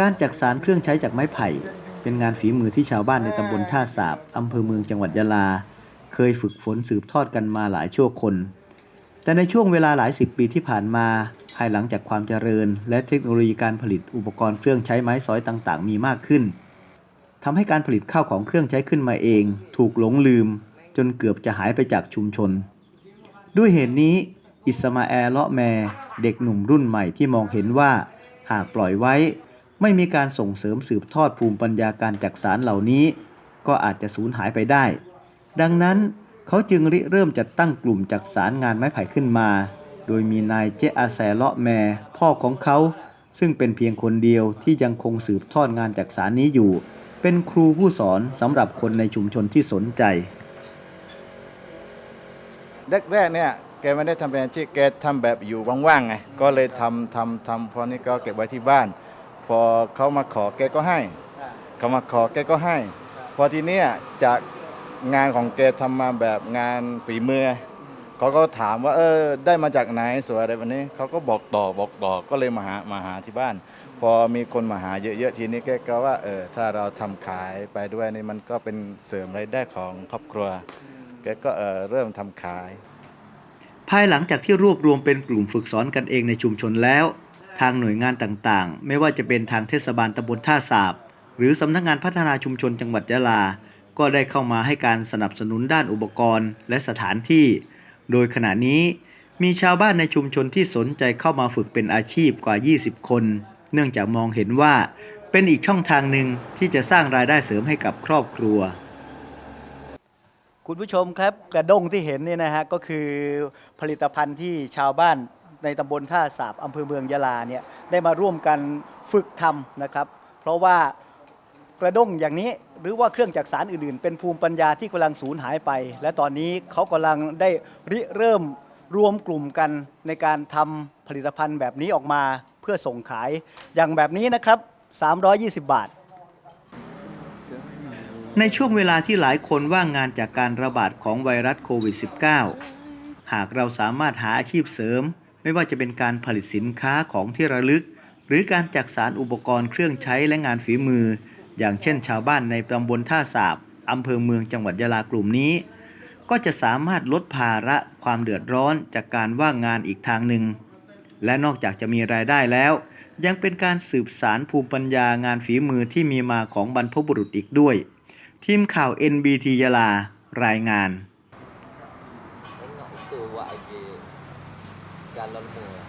การจักสารเครื่องใช้จากไม้ไผ่ เป็นงานฝีมือที่ชาวบ้านในตำบลท่าสาบอำเภอเมืองจังหวัดยะลา เคยฝึกฝนสืบทอดกันมาหลายชั่วคน แต่ในช่วงเวลาหลายสิบปีที่ผ่านมา ภายหลังจากความเจริญ และเทคโนโลยีการผลิตอุปกรณ์เครื่องใช้ไม้สอยต่างๆ มีมากขึ้นทำให้การผลิตข้าวของเครื่องใช้ขึ้นมาเอง ถูกหลงลืม จนเกือบจะหายไปจากชุมชน ด้วยเหตุนี้อิสมาแอลเลาะแมเด็กหนุ่มรุ่นใหม่ที่มองเห็นว่า หากปล่อยไว้ ไม่มีการส่งเสริมสืบทอดภูมิปัญญาการจักสารเหล่านี้ ก็อาจจะสูญหายไปได้ ดังนั้นเขาจึงริเริ่มจัดตั้งกลุ่มจักสารงานไม้ไผ่ขึ้นมา โดยมีนายเจอาแซเลาะแม่พ่อของเขา ซึ่งเป็นเพียงคนเดียวที่ยังคงสืบทอดงานจักสารนี้อยู่ เป็นครูผู้สอนสำหรับคนในชุมชนที่สนใจแรกๆเนี่ยแกไม่ได้ทำเป็นอาชีพแกทำแบบอยู่ว่างๆไงก็เลยทำทำทำพอนี้ก็เก็บไว้ที่บ้าน พอเขามาขอแกก็ให้เขามาขอแกก็ให้ พอทีเนี้ยจากงานของแกทำมาแบบงานฝีมือเขาก็ถามว่า เออ ได้มาจากไหนสวยอะไรแบบนี้เขาก็บอกต่อบอกต่อก็เลยมาหามาหาที่บ้าน พอมีคนมาหาเยอะๆทีนี้แกก็ว่าเออถ้าเราทำขายไปด้วยนี่มันก็เป็นเสริมรายได้ของครอบครัวแกก็เออเริ่มทำขาย ภายหลังจากที่รวบรวมเป็นกลุ่มฝึกสอนกันเองในชุมชนแล้ว ทางหน่วยงานต่างๆ ไม่ว่าจะเป็นทางเทศบาลตำบลท่าสาบ หรือสำนักงานพัฒนาชุมชนจังหวัดยะลา ก็ได้เข้ามาให้การสนับสนุนด้านอุปกรณ์และสถานที่ โดยขณะนี้มีชาวบ้านในชุมชนที่สนใจเข้ามาฝึกเป็นอาชีพกว่า 20 คน เนื่องจากมองเห็นว่าเป็นอีกช่องทางหนึ่งที่จะสร้างรายได้เสริมให้กับครอบครัว คุณผู้ชมครับกระด้งที่เห็นเนี่ยนะฮะก็คือผลิตภัณฑ์ที่ชาวบ้าน ในตำบลท่าสาบอำเภอเมืองยะลาเนี่ยได้มาร่วมกันฝึกทำนะครับ เพราะว่ากระด้งอย่างนี้หรือว่าเครื่องจักสารอื่นๆ เป็นภูมิปัญญาที่กำลังสูญหายไป และตอนนี้เขากำลังได้ริเริ่มรวมกลุ่มกันในการทำผลิตภัณฑ์แบบนี้ออกมาเพื่อส่งขายอย่างแบบนี้นะครับ 320 บาทในช่วงเวลาที่หลายคนว่างงานจากการระบาดของไวรัสโควิด -19 หากเราสามารถหาอาชีพเสริม ไม่ว่าจะเป็นการผลิตสินค้าของที่ระลึก หรือการจักสารอุปกรณ์เครื่องใช้และงานฝีมือ อย่างเช่นชาวบ้านในตำบลท่าสาบอำเภอเมืองจังหวัดยะลากลุ่มนี้ ก็จะสามารถลดภาระความเดือดร้อนจากการว่างงานอีกทางหนึ่ง และนอกจากจะมีรายได้แล้ว ยังเป็นการสืบสารภูมิปัญญางานฝีมือที่มีมาของบรรพบุรุษอีกด้วย ทีมข่าว NBT ยะลารายงาน a lo mejor